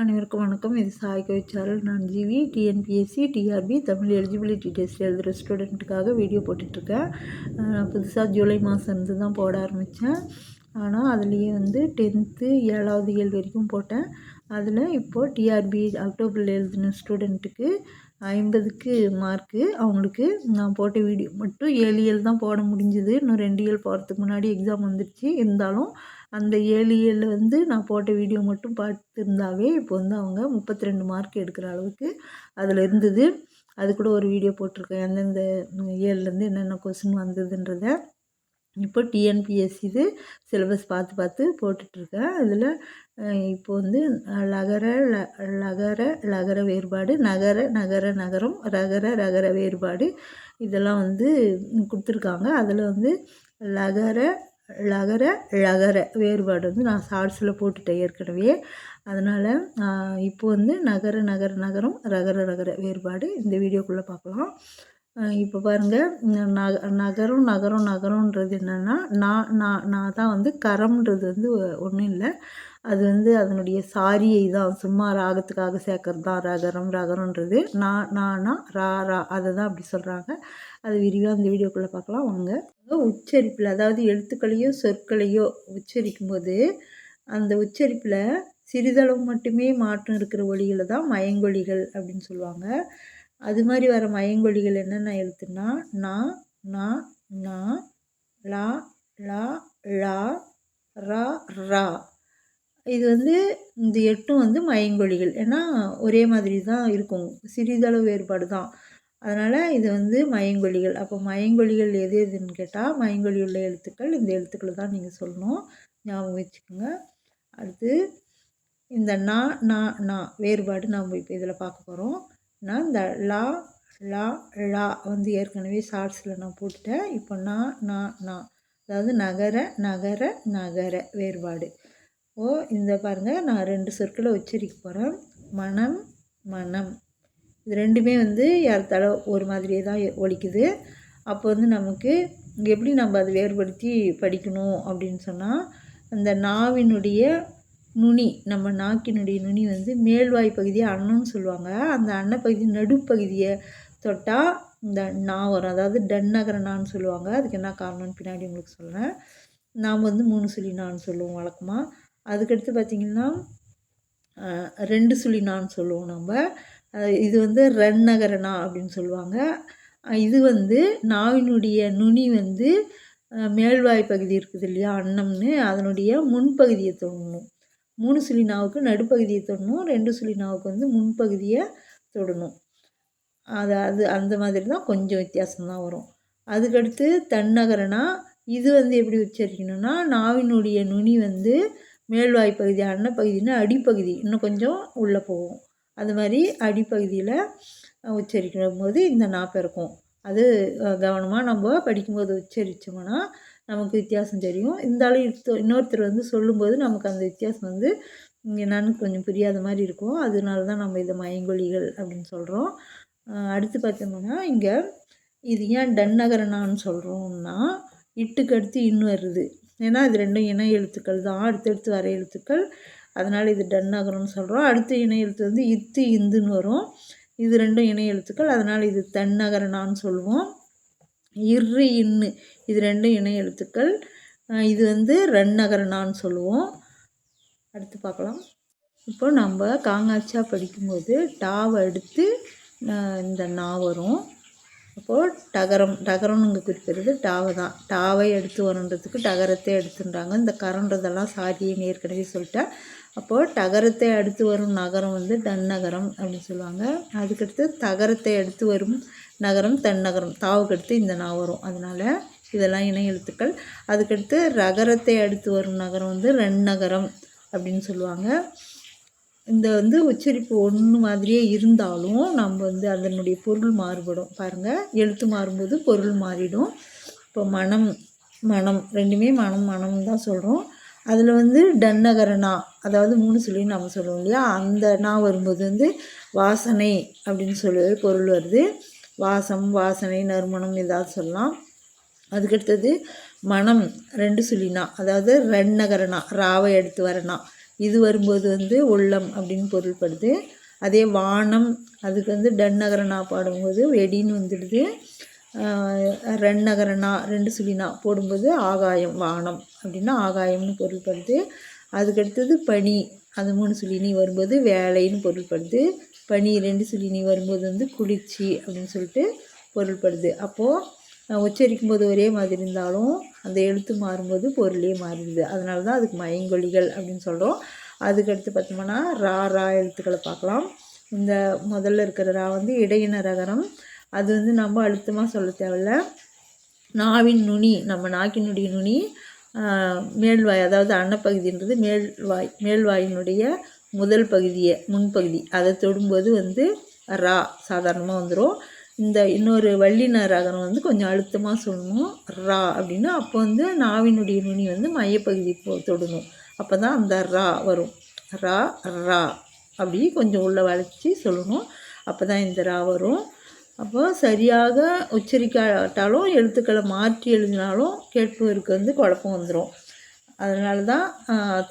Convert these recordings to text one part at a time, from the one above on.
அனைவருக்கும் வணக்கம். இது சாய் கவிச்சாரல் நான் GV. TNPSC TRB Tamil eligibility test எழுதுகிற ஸ்டூடெண்ட்டுக்காக வீடியோ போட்டுட்ருக்கேன். நான் புதுசாக ஜூலை மாதம் இருந்து தான் போட ஆரம்பித்தேன் ஆனால் அதுலேயே வந்து டென்த்து ஏழாவது ஏழு வரைக்கும் போட்டேன். அதில் இப்போது டிஆர்பி அக்டோபரில் எழுதின ஸ்டூடெண்ட்டுக்கு ஐம்பதுக்கு மார்க்கு. அவங்களுக்கு நான் போட்ட வீடியோ மட்டும் ஏழு ஏழு தான் போட முடிஞ்சுது. இன்னும் ரெண்டு ஏழு போகிறதுக்கு முன்னாடி எக்ஸாம் வந்துடுச்சு இருந்தாலும் அந்த ஏழு ஏழில் வந்து நான் போட்ட வீடியோ மட்டும் பார்த்துருந்தாவே இப்போ வந்து அவங்க முப்பத்தி ரெண்டு மார்க் எடுக்கிற அளவுக்கு அதில் இருந்தது. அது கூட ஒரு வீடியோ போட்டிருக்கேன். எந்தெந்த ஏழுலேருந்து என்னென்ன கொஸ்டின் வந்ததுன்றதை இப்போ டிஎன்பிஎஸ்சி இது சிலபஸ் பார்த்து பார்த்து போட்டுட்ருக்கேன் அதில் இப்போ வந்து லகர ல லகர லகர வேறுபாடு நகர நகர நகரம் ரகர ரகர வேறுபாடு இதெல்லாம் வந்து கொடுத்துருக்காங்க. அதில் வந்து லகர லகர லகர வேறுபாடு வந்து நான் ஷார்ட்ஸில் போட்டுட்டேன் ஏற்கனவே. அதனால் இப்போ வந்து நகர நகர நகரம் ரகர ரகர வேறுபாடு இந்த வீடியோக்குள்ளே பார்க்கலாம் இப்போ பாருங்கள் நக நகரம் நகரம் நகரம்ன்றது என்னென்னா நான் நான் நான் தான் வந்து கரம்ன்றது வந்து ஒன்றும் இல்லை. அது வந்து அதனுடைய சாரியை தான் சும்மா ராகத்துக்காக சேர்க்கறது தான் ரகரம் ரகரம்ன்றது. நான் நானா ரா ரா அதை தான் அப்படி சொல்கிறாங்க அது விரிவாக அந்த வீடியோக்குள்ளே பார்க்கலாம் வாங்க. உச்சரிப்பில் அதாவது எழுத்துக்களையோ சொற்களையோ உச்சரிக்கும் போது அந்த உச்சரிப்பில் சிறிதளவு மட்டுமே மாற்றம் இருக்கிற ஒளிகளை தான் மயங்கொழிகள் அப்படின்னு சொல்லுவாங்க. அது மாதிரி வர மயங்கொழிகள் என்னென்ன எழுத்துன்னா நா நா நா லா லா லா ரா ரா இது வந்து இந்த எட்டும் வந்து மயங்கொழிகள் ஏன்னா ஒரே மாதிரி தான் இருக்கும். சிறிதளவு வேறுபாடு தான். அதனால் இது வந்து மயங்கொலிகள் அப்போ மயங்கொலிகள் எது எதுன்னு கேட்டால் மயங்கொலி உள்ள எழுத்துக்கள் இந்த எழுத்துக்களை தான் நீங்கள் சொல்லணும். ஞாபகம் வச்சுக்கோங்க. அடுத்து இந்த நா நா நா வேறுபாடு நாம் இப்போ இதில் பார்க்க போகிறோம் நான் இந்த லா லா லா வந்து ஏற்கனவே ஷார்ட்ஸில் நான் போட்டுட்டேன். இப்போ நா நா நா. அதாவது நகர நகர நகர வேறுபாடு. ஓ இந்த பாருங்கள் நான் ரெண்டு சொற்களை உச்சரிக்க போகிறேன் மனம் மனம். இது ரெண்டுமே வந்து யார்த்தால ஒரு மாதிரியே தான் ஒழிக்குது அப்போ வந்து நமக்கு எப்படி நம்ம அதை வேறுபடுத்தி படிக்கணும் அப்படின்னு சொன்னால் அந்த நாவினுடைய நுனி நம்ம நாக்கினுடைய நுனி வந்து மேல்வாய் பகுதியை அன்னம்னு சொல்லுவாங்க. அந்த அன்னப்பகுதி நடுப்பகுதியை தொட்டால் இந்த நா வரும். அதாவது டன்னகர நான்னு சொல்லுவாங்க. அதுக்கு என்ன காரணம்னு பின்னாடி உங்களுக்கு சொல்கிறேன் நாம் வந்து மூணு சுழி நான் சொல்லுவோம் வழக்கமாக அதுக்கடுத்து பார்த்திங்கன்னா ரெண்டு சுழி நான் சொல்லுவோம் நம்ம. இது வந்து ரன்னகரணா அப்படின்னு சொல்லுவாங்க. இது வந்து நாவினுடைய நுனி வந்து மேல்வாய் பகுதி இருக்குது இல்லையா அன்னம்னு அதனுடைய முன்பகுதியை தொடணும். மூணு சுழி நாவுக்கு நடுப்பகுதியை தொடணும் ரெண்டு சுழி நாவுக்கு வந்து முன்பகுதியை தொடணும். அது அது அந்த மாதிரி தான் கொஞ்சம் வித்தியாசம் தான் வரும். அதுக்கடுத்து தன்னகரனா இது வந்து எப்படி உச்சரிக்கணும்னா நாவினுடைய நுனி வந்து மேல்வாய் பகுதி அன்னப்பகுதினா அடிப்பகுதி இன்னும் கொஞ்சம் உள்ளே போகும். அது மாதிரி அடிப்பகுதியில் உச்சரிக்கும் போது இந்த நாப்பை இருக்கும். அது கவனமாக நம்ம படிக்கும்போது உச்சரித்தோம்னா நமக்கு வித்தியாசம் தெரியும். இருந்தாலும் இன்னொருத்தர் வந்து சொல்லும்போது நமக்கு அந்த வித்தியாசம் வந்து என்னன்னு கொஞ்சம் புரியாத மாதிரி இருக்கும். அதனால தான் நம்ம இதை மயங்கொலிகள் அப்படின்னு சொல்கிறோம் அடுத்து பார்த்தோம்னா இங்கே இது ஏன் டன்னகரனான்னு சொல்கிறோம்னா இட்டுக்கு அடுத்து இன்னும் வருது. ஏன்னா இது ரெண்டும் இணை எழுத்துக்கள் தான். அடுத்தடுத்து வர எழுத்துக்கள் அதனால் இது டன் ஆகணும்னு சொல்கிறோம் அடுத்த இணை எழுத்து வந்து இத்து இந்துன்னு வரும். இது ரெண்டும் இணை எழுத்துக்கள். அதனால் இது தன்னகரனான்னு சொல்லுவோம். இரு இன்னு இது ரெண்டும் இணை எழுத்துக்கள். இது வந்து ரன்னகரனான்னு சொல்லுவோம். அடுத்து பார்க்கலாம். இப்போ நம்ம காங்காட்சா படிக்கும்போது டாவை எடுத்து இந்த நா வரும். அப்போது டகரம் டகரம்னு இங்கே குறிப்பிடுறது டாவை தான் டாவை எடுத்து வரன்றதுக்கு டகரத்தை எடுத்துன்றாங்க. இந்த கரன்றதெல்லாம் சாதின்னு ஏற்கனவே சொல்லிட்டேன் அப்போது டகரத்தை அடுத்து வரும் நகரம் வந்து தன்னகரம் அப்படின்னு சொல்லுவாங்க. அதுக்கடுத்து தகரத்தை அடுத்து வரும் நகரம் தன்னகரம். தாவுக்கு அடுத்து இந்த நான் வரும். அதனால் இதெல்லாம் இணை எழுத்துக்கள். அதுக்கடுத்து ரகரத்தை அடுத்து வரும் நகரம் வந்து ரென்னகரம் அப்படின்னு சொல்லுவாங்க. இந்த வந்து உச்சரிப்பு ஒன்று மாதிரியே இருந்தாலும் நம்ம வந்து அதனுடைய பொருள் மாறுபடும். பாருங்கள் எழுத்து மாறும்போது பொருள் மாறிடும். இப்போ மனம் மனம் ரெண்டுமே மனம் மனம் தான் சொல்கிறோம் அதில் வந்து டன்னகரனா அதாவது மூணு சொல்லி நம்ம சொல்லுவோம் இல்லையா? அந்த நா வரும்போது வந்து வாசனை அப்படின்னு சொல்லி பொருள் வருது. வாசம் வாசனை நறுமணம் ஏதாவது சொல்லலாம். அதுக்கடுத்தது மனம் ரெண்டு சொல்லினா அதாவது ரென்னகரனா ராவை எடுத்து வரனா இது வரும்போது வந்து உள்ளம் அப்படின்னு பொருள்படுது. அதே வானம் அதுக்கு வந்து டன்னகரனா பாடும்போது வெடின்னு வந்துடுது. ரென்னகரனா ரெண்டு சுழினா போடும்போது ஆகாயம் வானம் அப்படின்னா ஆகாயம்னு பொருள்படுது. அதுக்கடுத்தது பனி அது மூணு சுழினி வரும்போது வேலைன்னு பொருள்படுது. பனி ரெண்டு சுழினி வரும்போது வந்து குளிர்ச்சி அப்படின்னு சொல்லிட்டு பொருள்படுது. அப்போது உச்சரிக்கும் போது ஒரே மாதிரி இருந்தாலும் அந்த எழுத்து மாறும்போது பொருளே மாறிடுது. அதனால தான் அதுக்கு மயங்கொலிகள் அப்படின்னு சொல்கிறோம் அதுக்கடுத்து பார்த்தோம்னா ரா ரா எழுத்துக்களை பார்க்கலாம். இந்த முதல்ல இருக்கிற ரா வந்து இடையின ரகரம். அது வந்து நம்ம அழுத்தமாக சொல்ல தேவையில்ல. நாவின் நுனி நம்ம நாக்கினுடைய நுனி மேல்வாய் அதாவது அன்னப்பகுதின்றது மேல்வாய் மேல்வாயினுடைய முதல் பகுதியை முன்பகுதி. அதை தொடும்போது வந்து ரா சாதாரணமாக வந்துடும் இந்த இன்னொரு வள்ளின ரகரம் வந்து கொஞ்சம் அழுத்தமாக சொல்லணும். ரா அப்படின்னா அப்போ வந்து நாவினுடைய நுனி வந்து மையப்பகுதி போ தொடணும். அப்போ தான் அந்த ரா வரும். ரா ரா அப்படி கொஞ்சம் உள்ளே வளைச்சி சொல்லணும். அப்போ தான் இந்த ரா வரும். அப்போ சரியாக உச்சரிக்காட்டாலும் எழுத்துக்களை மாற்றி எழுதினாலும் கேட்பவருக்கு வந்து குழப்பம் வந்துடும் அதனால தான்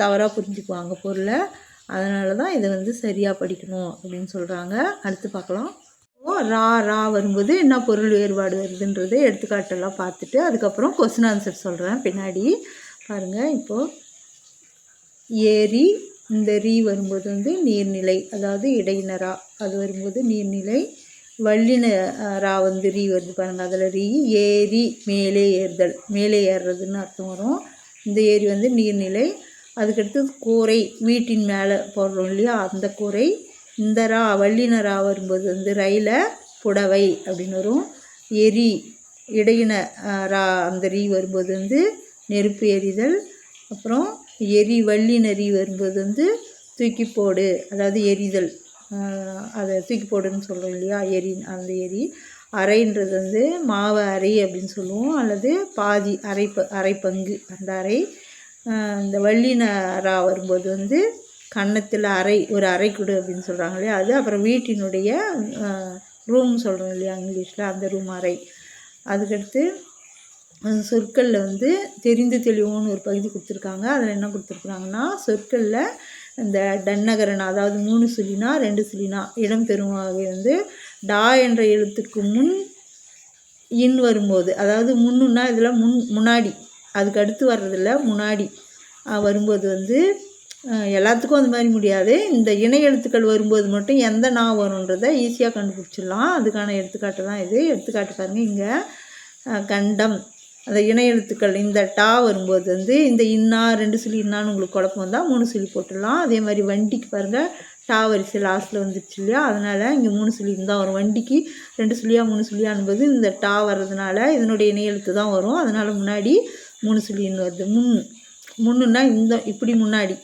தவறாக புரிஞ்சுக்குவாங்க பொருளை. அதனால தான் இதை வந்து சரியாக படிக்கணும் அப்படின்னு சொல்கிறாங்க அடுத்து பார்க்கலாம். ரா ரா வரும்போது என்ன பொருள் வேறுபாடு வருதுன்றது எடுத்துக்காட்டெல்லாம் பார்த்துட்டு அதுக்கப்புறம் கொஸ்டின் ஆன்சர் சொல்கிறேன் பின்னாடி பாருங்கள் இப்போது ஏரி இந்த ரீ வரும்போது வந்து நீர்நிலை அதாவது இடையினரா அது வரும்போது நீர்நிலை வள்ளின ரா வந்து ரீ வருது பாருங்கள் அதில் ரீ ஏரி மேலே ஏறுதல் மேலே ஏறுறதுன்னு அர்த்தம் வரும். இந்த ஏரி வந்து நீர்நிலை அதுக்கடுத்து கூரை வீட்டின் மேலே போடுறோம் இல்லையா அந்த கூரை இந்த ரா வள்ளின ரா வரும்போது வந்து ரயில புடவை அப்படின்னு வரும். எரி இடையின ரா அந்த ரீ வரும்போது வந்து நெருப்பு எரிதல் அப்புறம் எரி வள்ளினரி வரும்போது வந்து தூக்கி போடு அதாவது எரிதல் அதை தூக்கி போடுன்னு சொல்கிறோம் இல்லையா? எரி அந்த எரி. அரைன்றது வந்து மாவு அரை அப்படின்னு சொல்லுவோம். அல்லது பாதி அரை ப அரை பங்கு. அந்த அரை இந்த வள்ளின ரா வரும்போது வந்து கன்னத்தில் அறை ஒரு அறை கொடு அப்படின்னு சொல்கிறாங்க இல்லையா? அது அப்புறம் வீட்டினுடைய ரூம் சொல்கிறோம் இல்லையா இங்கிலீஷில்? அந்த ரூம் அறை. அதுக்கடுத்து சொற்களில் வந்து தெரிந்து தெளிவோன்னு ஒரு பகுதி கொடுத்துருக்காங்க. அதில் என்ன கொடுத்துருக்குறாங்கன்னா சொற்களில் இந்த டன்னகரன் அதாவது மூணு சுழினா ரெண்டு சுழினா இடம்பெறும் வகை வந்து டா என்ற எழுத்துக்கு முன் இன் வரும்போது அதாவது முன்னுன்னா இதில் முன் முன்னாடி அதுக்கு அடுத்து வர்றதில் முன்னாடி வரும்போது வந்து எல்லாத்துக்கும் அந்த மாதிரி முடியாது. இந்த இணை எழுத்துக்கள் வரும்போது மட்டும் எந்த நா வரும்ன்றதை ஈஸியாக கண்டுபிடிச்சிடலாம். அதுக்கான எடுத்துக்காட்டு தான் இது. எடுத்துக்காட்டு பாருங்கள் இங்கே கண்டம். அந்த இணை எழுத்துக்கள் இந்த டா வரும்போது வந்து இந்த இன்னா ரெண்டு சொல்லி இன்னான்னு உங்களுக்கு குழப்பம் வந்தால் மூணு சுழி போட்டுடலாம். அதே மாதிரி வண்டிக்கு பாருங்கள் டா வரிசை லாஸ்ட்டில் வந்துடுச்சு இல்லையா? அதனால் இங்கே மூணு சொல்லி தான் வரும். வண்டிக்கு ரெண்டு சொல்லியாக மூணு சுழியானும்போது இந்த டா வர்றதுனால இதனுடைய இணை எழுத்து தான் வரும். அதனால் முன்னாடி மூணு சுழின்னு வருது. முன் முன்னுன்னா இந்த இப்படி முன்னாடி.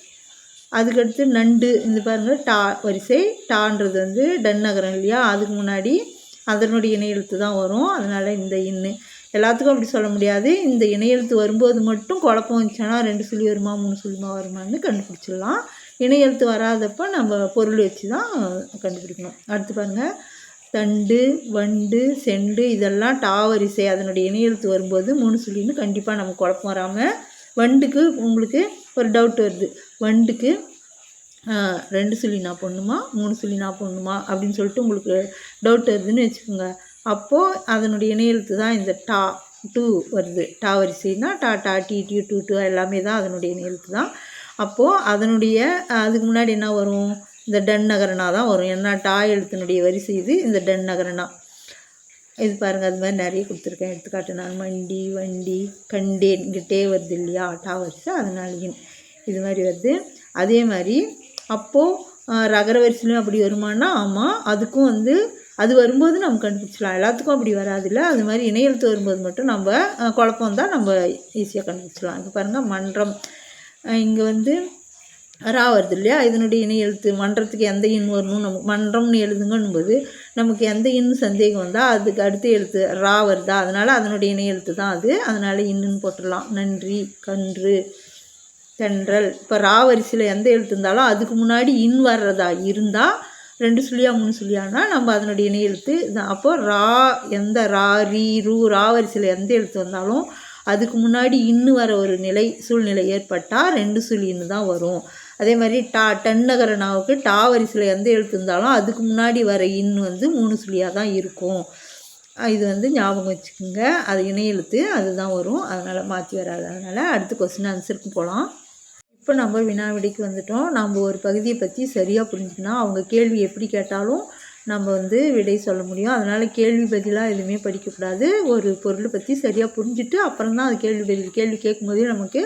அதுக்கடுத்து நண்டு இந்த பாருங்கள் டா வரிசை டான்றது வந்து டன்னகரம் இல்லையா? அதுக்கு முன்னாடி அதனுடைய இணையெழுத்து தான் வரும். அதனால் இந்த இன்னு. எல்லாத்துக்கும் அப்படி சொல்ல முடியாது. இந்த இணையெழுத்து வரும்போது மட்டும் குழப்பம் வந்துச்சுன்னா ரெண்டு சொல்லி வருமா மூணு சொல்லிமா வருமானு கண்டுபிடிச்சிடலாம். இணையெழுத்து வராதப்போ நம்ம பொருள் வச்சு தான் கண்டுபிடிக்கணும். அடுத்து பாருங்கள் தண்டு வண்டு செண்டு இதெல்லாம் டாவரிசை அதனுடைய இணையெழுத்து வரும்போது மூணு சொல்லின்னு கண்டிப்பாக நம்ம குழப்பம் வராமல் வண்டுக்கு உங்களுக்கு ஒரு டவுட் வருது. வண்டுக்கு ரெண்டு சொல்லி நான் பொண்ணுமா மூணு சொல்லி நான் பொண்ணுமா அப்படின்னு சொல்லிட்டு உங்களுக்கு டவுட் வருதுன்னு வச்சுக்கோங்க. அப்போது அதனுடைய இணையெழுத்து தான் இந்த டா டூ வருது. டா வரிசைனா டா டா டி டி டூ டூ எல்லாமே தான் அதனுடைய இணையெழுத்து தான். அப்போது அதனுடைய அதுக்கு முன்னாடி என்ன வரும்? இந்த டன் நகரனா தான் வரும். என்ன டா எழுத்தினுடைய வரிசை இது இந்த டன் நகரனா இது பாருங்கள் அது மாதிரி நிறைய கொடுத்துருக்கேன். எடுத்துக்காட்டு நான் மண்டி வண்டி கண்டேன் இங்கிட்டே வருது இல்லையா? டா வரிசை அதனாலேயும் இது மாதிரி வருது. அதே மாதிரி அப்போது ரகர வரிசையிலும் அப்படி வருமானா? ஆமாம் அதுக்கும் வந்து அது வரும்போது நம்ம கண்டுபிடிச்சிடலாம். எல்லாத்துக்கும் அப்படி வராதில்ல. அது மாதிரி இணையெழுத்து வரும்போது மட்டும் நம்ம குழப்பம் தான் நம்ம ஈஸியாக கண்டுபிடிச்சிடலாம். இப்போ பாருங்கள் மன்றம். இங்கே வந்து ரா வருது இல்லையா? இதனுடைய இணை எழுத்து மன்றத்துக்கு எந்த இன் வரணும்? நமக்கு மன்றம்னு எழுதுங்கன்னும் போது நமக்கு எந்த இன்னு சந்தேகம் வந்தால் அதுக்கு அடுத்த எழுத்து ரா வருதா? அதனால் அதனுடைய இணை எழுத்து தான் அது. அதனால் இன்னுன்னு போட்டுடலாம். நன்றி கன்று தென்றல். இப்போ ரா வரிசையில் எந்த எழுத்து இருந்தாலும் அதுக்கு முன்னாடி இன் வர்றதா இருந்தால் ரெண்டு சொல்லியா மூணு சொல்லியானா நம்ம அதனுடைய இணை எழுத்து அப்போது ரா எந்த ரா ரீ ரூ ரா வரிசையில் எந்த எழுத்து வந்தாலும் அதுக்கு முன்னாடி இன்னு வர ஒரு நிலை சூழ்நிலை ஏற்பட்டால் ரெண்டு சுழின்னு தான் வரும். அதே மாதிரி டா டன்னகர நாவுக்கு டா வரிசையில் எந்த எழுத்து இருந்தாலும் அதுக்கு முன்னாடி வர இன் வந்து மூணு சுழியாக தான் இருக்கும். இது வந்து ஞாபகம் வச்சுக்கோங்க. அது இணையெழுத்து அதுதான் வரும். அதனால் மாற்றி வராது அதனால் அடுத்த கொஸ்டின் ஆன்சருக்கு போகலாம் இப்போ நம்ம வினாவிடைக்கு வந்துட்டோம். நம்ம ஒரு பகுதியை பற்றி சரியாக புரிஞ்சுக்கணும். அவங்க கேள்வி எப்படி கேட்டாலும் நம்ம வந்து விடை சொல்ல முடியும். அதனால் கேள்வி பதிலாக எதுவுமே படிக்கக்கூடாது. ஒரு பொருளை பற்றி சரியாக புரிஞ்சுட்டு அப்புறம் தான் அது கேள்வி பதில் கேள்வி கேட்கும்போதே நமக்கு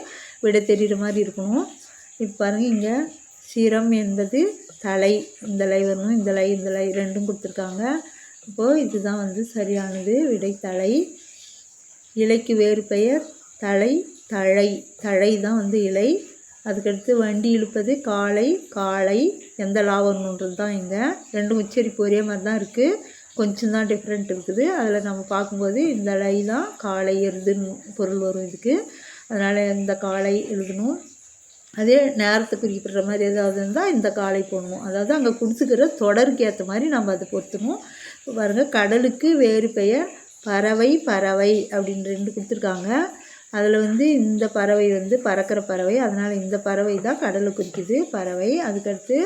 விடை தெரிகிற மாதிரி இருக்கணும். இப்போ பாருங்கள் இங்கே சிரம் என்பது தலை. இந்த லை வரணும் இந்த லை இந்த லை ரெண்டும் கொடுத்துருக்காங்க. இப்போது இதுதான் வந்து சரியானது. விடை தலை இலைக்கு வேறு பெயர் தலை தழை. தழை தான் வந்து இலை. அதுக்கடுத்து வண்டி இழுப்பது காளை காளை எந்த லாவணுன்றது தான் இங்கே. ரெண்டும் உச்சரிப்பு ஒரே மாதிரி தான் இருக்குது கொஞ்சம் தான் டிஃப்ரெண்ட் இருக்குது. அதில் நம்ம பார்க்கும்போது இந்த லை தான் காளை எழுதுன்னு பொருள் வரும் இதுக்கு. அதனால் இந்த காளை எழுதணும். அதே நேரத்தை குறிப்பிடுற மாதிரி ஏதாவது இருந்தால் இந்த காலை போடணும் அதாவது அங்கே கொடுத்துக்கிற தொடருக்கு ஏற்ற மாதிரி நம்ம அதை பொருத்தணும் பாருங்கள் கடலுக்கு வேறு பெயர் பறவை பறவை அப்படின்னு ரெண்டு கொடுத்துருக்காங்க. அதில் வந்து இந்த பறவை வந்து பறக்கிற பறவை அதனால் இந்த பறவை தான் கடலை குறிக்குது. பறவை அதுக்கடுத்து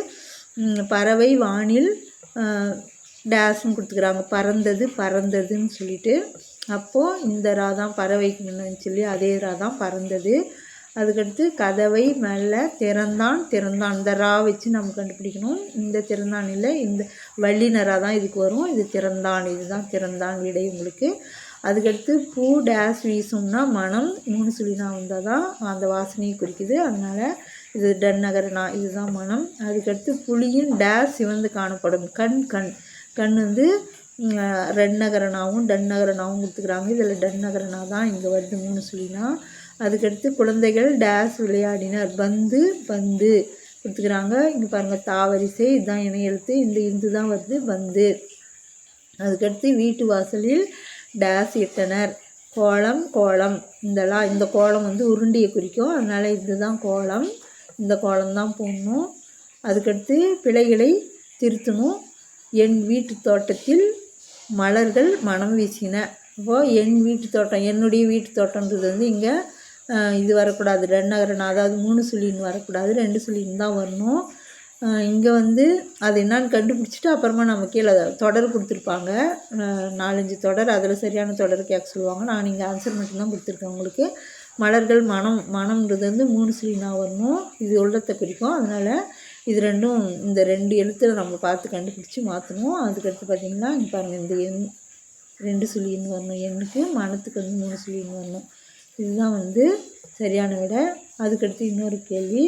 பறவை வானில் டேஸ்ன்னு கொடுத்துக்கிறாங்க. பறந்தது பறந்ததுன்னு சொல்லிட்டு. அப்போது இந்த ரா தான் பறவைக்கு முன்ன சொல்லி அதே ரா தான் பறந்தது. அதுக்கடுத்து கதவை மெல்ல திறந்தான் திறந்தான். இந்த ரா வச்சு நம்ம கண்டுபிடிக்கணும். இந்த திறந்தான் இல்லை இந்த வள்ளினராக தான் இதுக்கு வரும். இது திறந்தான் இதுதான் திறந்தான் விடை உங்களுக்கு. அதுக்கடுத்து பூ டேஸ் வீசும்னா மனம் மூணு சுழினா வந்தால் தான் அந்த வாசனையை குறிக்குது. அதனால் இது டன்னகரனா இதுதான் மனம் அதுக்கடுத்து புலியின் டேஸ் சிவந்து காணப்படும். கண் கண். கண் வந்து ம், டன்னகரனாகவும் டன்னகரனாவும் கொடுத்துக்கிறாங்க. இதில் டன்னகரனா தான் இங்கே வருது. மூணு சுழினா. அதுக்கடுத்து குழந்தைகள் டேஸ் விளையாடினர். பந்து பந்து. கொடுத்துக்கிறாங்க. இங்கே பாருங்கள் தாவரிசை. இதுதான் இணை எழுத்து. இந்த இந்து தான் வருது பந்து. அதுக்கடுத்து வீட்டு வாசலில் டேஸ் இட்டனர். கோலம் கோலம். இதெல்லாம் இந்த கோலம் வந்து உருண்டியை குறிக்கும். அதனால் இதுதான் கோலம். இந்த கோலம் தான் போடணும். அதுக்கடுத்து பிழைகளை திருத்தணும். என் வீட்டு தோட்டத்தில் மலர்கள் மனம் வீசின. அப்போது என் வீட்டு தோட்டம் என்னுடைய வீட்டு தோட்டம்ன்றது வந்து இங்கே இது வரக்கூடாது. ரெண்டகரன் அதாவது மூணு சுழின்னு வரக்கூடாது. ரெண்டு சுழின்னு தான் வரணும். இங்கே வந்து அது என்னான்னு கண்டுபிடிச்சிட்டு அப்புறமா நம்ம கீழே தொடர் கொடுத்துருப்பாங்க. நாலஞ்சு தொடர். அதில் சரியான தொடர் கேட்க சொல்லுவாங்க. நான் இங்கே ஆன்சர் மட்டும்தான் கொடுத்துருக்கேன் உங்களுக்கு. மலர்கள் மனம் மனம்ன்றது வந்து மூணு சுழினாக வரணும். இது உள்ளத்தை குறிக்கும் அதனால் இது ரெண்டும் இந்த ரெண்டு எழுத்தில் நம்ம பார்த்து கண்டுபிடிச்சி மாற்றணும் அதுக்கடுத்து பார்த்திங்கன்னா இங்கே பாருங்கள் இந்த எண் ரெண்டு சுழின்னு வரணும். எண்ணுக்கு மனத்துக்கு வந்து மூணு சுழின்னு வரணும். இதுதான் வந்து சரியான விட. அதுக்கடுத்து இன்னொரு கேள்வி.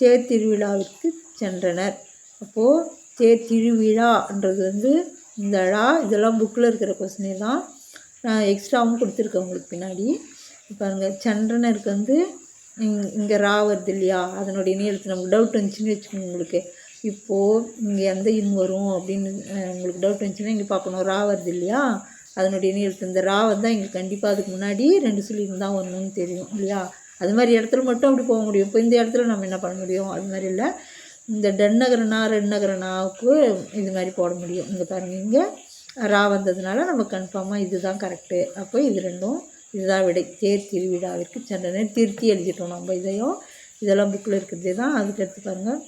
தேர் திருவிழாவிற்கு சென்றனர். அப்போது தேர் திருவிழான்றது வந்து இந்த ழா இதெல்லாம் புக்கில் இருக்கிற கொஸ்டினே தான் நான் எக்ஸ்ட்ராவும் கொடுத்துருக்கேன் உங்களுக்கு பின்னாடி. இப்போ பாருங்க சென்றனருக்கு வந்து இங்கே ரா வருது இல்லையா? அதனுடைய நேரத்தில் நமக்கு டவுட் வந்துச்சுன்னு வச்சுக்கோங்க உங்களுக்கு. இப்போது இங்கே எந்த இன் வரும் அப்படின்னு உங்களுக்கு டவுட் வந்துச்சுன்னா இங்கே பார்க்கணும். ரா வருது இல்லையா? அதனுடைய நீளத்து இந்த ரா வந்தால் எங்களுக்கு கண்டிப்பாக அதுக்கு முன்னாடி ரெண்டு சொல்லின்னு இருந்தால் வரணும்னு தெரியும் இல்லையா? அது மாதிரி இடத்துல மட்டும் அப்படி போக முடியும். இப்போ இந்த இடத்துல நம்ம என்ன பண்ண முடியும்? அது மாதிரி இல்லை. இந்த டென்னகரனா ரெண்டகரனாவுக்கு இது மாதிரி போட முடியும். இங்கே பாருங்கள் இங்கே ரா வந்ததுனால நம்ம கன்ஃபார்மாக இதுதான் கரெக்டு அப்போ இது ரெண்டும் இதுதான் விடை. தேர் திருவிழாவிற்கு சென்றனே. திருத்தி எழுதிட்டோம் நம்ம இதையும். இதெல்லாம் புக்கில் இருக்கிறதே தான். அதுக்கடுத்து பாருங்கள்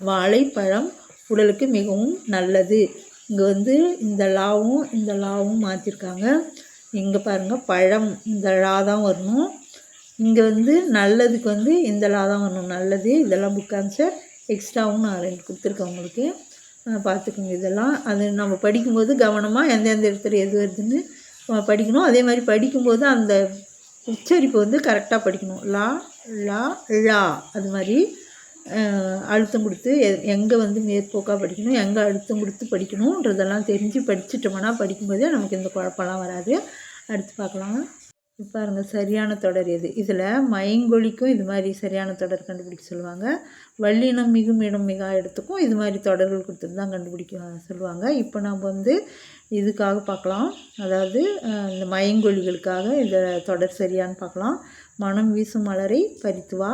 வாழைப்பழம் உடலுக்கு மிகவும் நல்லது. இங்கே வந்து இந்த லாவும் இந்த லாவும் மாற்றிருக்காங்க இங்கே பாருங்கள் பழம் இந்த லா தான் வரணும். இங்கே வந்து நல்லதுக்கு வந்து இந்த லா தான் வரணும். நல்லது இதெல்லாம் புக் ஆன்சர் எக்ஸ்ட்ராவும் நான் ரெண்டு கொடுத்துருக்கேன் உங்களுக்கு. பார்த்துக்கோங்க இதெல்லாம். அது நம்ம படிக்கும்போது கவனமாக எந்தெந்த இடத்துல எது வருதுன்னு படிக்கணும். அதே மாதிரி படிக்கும்போது அந்த உச்சரிப்பு வந்து கரெக்டாக படிக்கணும். லா லா லா அது மாதிரி. அழுத்தம் கொடுத்து எங்கே வந்து மேற்போக்காக படிக்கணும் எங்கே அழுத்தம் கொடுத்து படிக்கணுன்றதெல்லாம் தெரிஞ்சு படிச்சுட்டோம்னா படிக்கும்போதே நமக்கு இந்த குழப்பம்லாம் வராது. அடுத்து பார்க்கலாம். இப்போ பாருங்க சரியான தொடர் எது? இதில் மயங்கொழிக்கும் இது மாதிரி சரியான தொடர் கண்டுபிடிக்க சொல்லுவாங்க. வள்ளினம் மிகும் இடம் மிகா இடத்துக்கும் இது மாதிரி தொடர்கள் கொடுத்துட்டு தான் கண்டுபிடிக்க சொல்லுவாங்க. இப்போ நம்ம வந்து இதுக்காக பார்க்கலாம். அதாவது இந்த மயங்கொழிகளுக்காக இந்த தொடர் சரியான்னு பார்க்கலாம். மனம் வீசும் மலரை பறித்துவா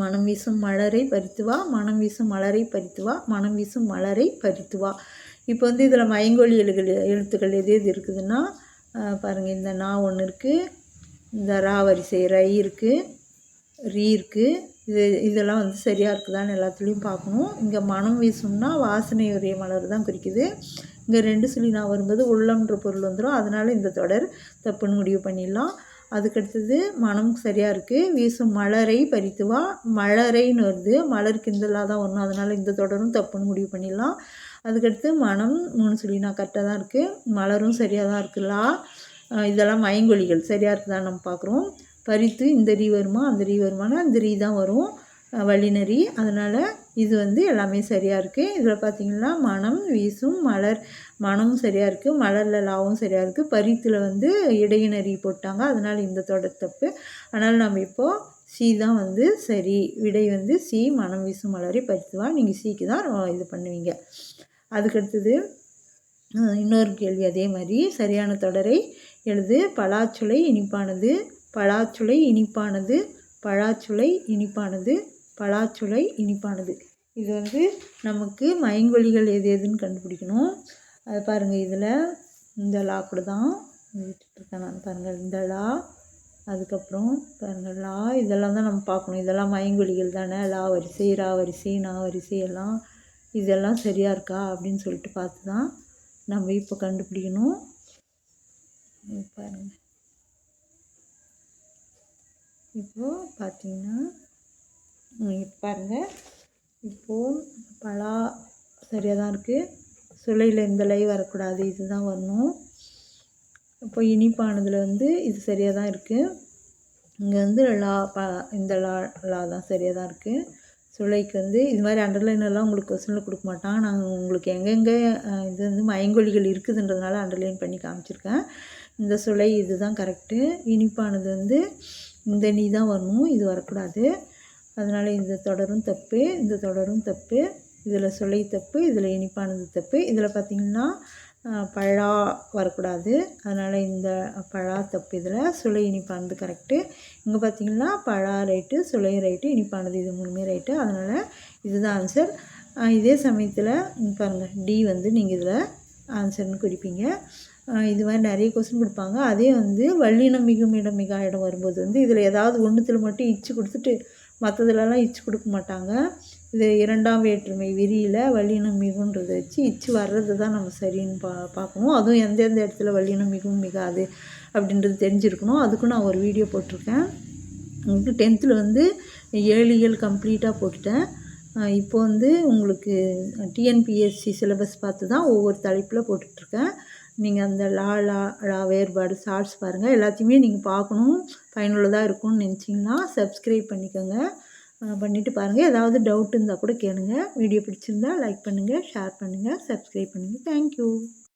மனம் வீசும் மலரை பறித்துவா மனம் வீசும் மலரை பறித்துவா மனம் வீசும் மலரை பறித்துவா இப்போ வந்து இதில் மயங்கொழி எழுகள் எழுத்துக்கள் எது எது இருக்குதுன்னா பாருங்கள் இந்த நா ஒன்று இருக்குது இந்த ரா வரிசை ரை இருக்குது ரீ இருக்குது இது இதெல்லாம் வந்து சரியாக இருக்குதான்னு எல்லாத்துலேயும் பார்க்கணும். இங்கே மனம் வீசும்னா வாசனை உரிய மலர் தான் குறிக்குது. இங்கே ரெண்டு சொல்லி நான் வரும்போது உள்ளம்ன்ற பொருள் வந்துடும் அதனால் இந்த தொடர் தப்புன்னு முடிவு பண்ணிடலாம். அதுக்கடுத்தது மனம் சரியாக இருக்குது வீசும் மலரை பறித்துவா மலரைன்னு வருது. மலர் கிந்தலாக தான் வரணும் அதனால் இந்த தொடரும் தப்புன்னு முடிவு பண்ணிடலாம். அதுக்கடுத்து மனம் மூணு சொல்லி நான் கரெக்டாக தான் இருக்குது மலரும் சரியாக தான் இருக்குல்லா இதெல்லாம் மயங்கொலிகள் சரியாக இருக்குதான் நம்ம பார்க்குறோம் பறித்து இந்த ரீ வருமா அந்த ரீ வருமானா அந்த ரீ தான் வரும். வழிநறி அதனால் இது வந்து எல்லாமே சரியாக இருக்குது இதில் பார்த்திங்கன்னா மனம் வீசும் மலர். மனமும் சரியாக இருக்குது மலரில் லாவும் சரியாக இருக்குது பரித்தில் வந்து இடையினறி போட்டாங்க. அதனால் இந்த தொடர் தப்பு. அதனால் நம்ம இப்போது சி தான் வந்து சரி. விடை வந்து சி மனம் வீசும் மலரை பரித்துவா நீங்கள் சிக்கு தான் இது பண்ணுவீங்க. அதுக்கடுத்தது இன்னொரு கேள்வி அதே மாதிரி. சரியான தொடரை எழுது. பலாச்சுளை இனிப்பானது பலாச்சுளை இனிப்பானது பழாச்சுளை இனிப்பானது பலாச்சுளை இனிப்பானது. இது வந்து நமக்கு மயங்கொலிகள் எது எதுன்னு கண்டுபிடிக்கணும். அது பாருங்கள் இதில் இந்த லா கூட தான் விட்டுட்ருக்கேன் நான். பாருங்கள் இந்த லா அதுக்கப்புறம் பாருங்கள் லா இதெல்லாம் தான் நம்ம பார்க்கணும். இதெல்லாம் மயங்கொலிகள் தானே? லா வரிசை ரா வரிசை நா வரிசை எல்லாம் இதெல்லாம் சரியாக இருக்கா அப்படின்னு சொல்லிட்டு பார்த்து தான் நம்ம இப்போ கண்டுபிடிக்கணும். பாருங்கள் இப்போது பார்த்தீங்கன்னா பாருங்கள் இப்போது பலா சரியாக தான் இருக்குது சுளையில் இந்த லை வரக்கூடாது இது தான் வரணும். இப்போ இனிப்பானதில் வந்து இது சரியாக தான் இருக்குது இங்கே வந்து லா ப இந்த லா லா தான் சரியாக தான் இருக்குது சுளைக்கு வந்து இது மாதிரி அண்டர்லைன் எல்லாம் உங்களுக்கு கொஸ்டினில் கொடுக்க மாட்டாங்க நாங்கள் உங்களுக்கு எங்கெங்கே இது வந்து மயங்கொலிகள் இருக்குதுன்றதுனால அண்டர்லைன் பண்ணி காமிச்சிருக்கேன். இந்த சுளை இது தான் கரெக்டு இனிப்பானது வந்து இந்த நீ தான் வரணும் இது வரக்கூடாது. அதனால் இந்த தொடரும் தப்பு இந்த தொடரும் தப்பு. இதில் சுளை தப்பு இதில் இனிப்பானது தப்பு. இதில் பார்த்திங்கன்னா பழா வரக்கூடாது. அதனால் இந்த பழா தப்பு இதில். சுளை இனிப்பானது கரெக்டு இங்கே பார்த்திங்கன்னா பழா ரைட்டு சுளை ரைட்டு இனிப்பானது இது மூணுமே ரைட்டு. அதனால் இதுதான் ஆன்சர். இதே சமயத்தில் பாருங்கள் டி வந்து நீங்கள் இதில் ஆன்சர்னு குறிப்பீங்க. இது மாதிரி நிறைய கொஸ்டின் கொடுப்பாங்க. அதே வந்து வள்ளினம் மிகும் இடம் மிக இடம் வரும்போது வந்து இதில் ஏதாவது ஒன்றுத்தில் மட்டும் இச்சு கொடுத்துட்டு மற்றதுலலாம் இச்சு கொடுக்க மாட்டாங்க. இது இரண்டாம் வேற்றுமை விரியில் வல்லினம் மிகுன்றதை வச்சு இச்சு வர்றது தான் நம்ம சரின்னு பா பார்க்கணும் அதுவும் எந்தெந்த இடத்துல வல்லினம் மிகவும் மிகாது அப்படின்றது தெரிஞ்சிருக்கணும். அதுக்கும் நான் ஒரு வீடியோ போட்டிருக்கேன். உங்களுக்கு டென்த்தில் வந்து ஏழியல் கம்ப்ளீட்டாக போட்டுட்டேன். இப்போ வந்து உங்களுக்கு டிஎன்பிஎஸ்சி சிலபஸ் பார்த்து தான் ஒவ்வொரு தலைப்பில் போட்டுட்ருக்கேன். நீங்கள் அந்த லா லா லா வேறுபாடு ஷார்ட்ஸ் பாருங்கள் எல்லாத்தையுமே நீங்கள் பார்க்கணும். பயனுள்ளதாக இருக்கும்னு நினச்சிங்கன்னா சப்ஸ்கிரைப் பண்ணிக்கோங்க. பண்ணிவிட்டு பாருங்கள் ஏதாவது டவுட் இருந்தால் கூட கேளுங்கள் வீடியோ பிடிச்சிருந்தா லைக் பண்ணுங்கள் ஷேர் பண்ணுங்கள் சப்ஸ்கிரைப் பண்ணுங்கள் தேங்க்யூ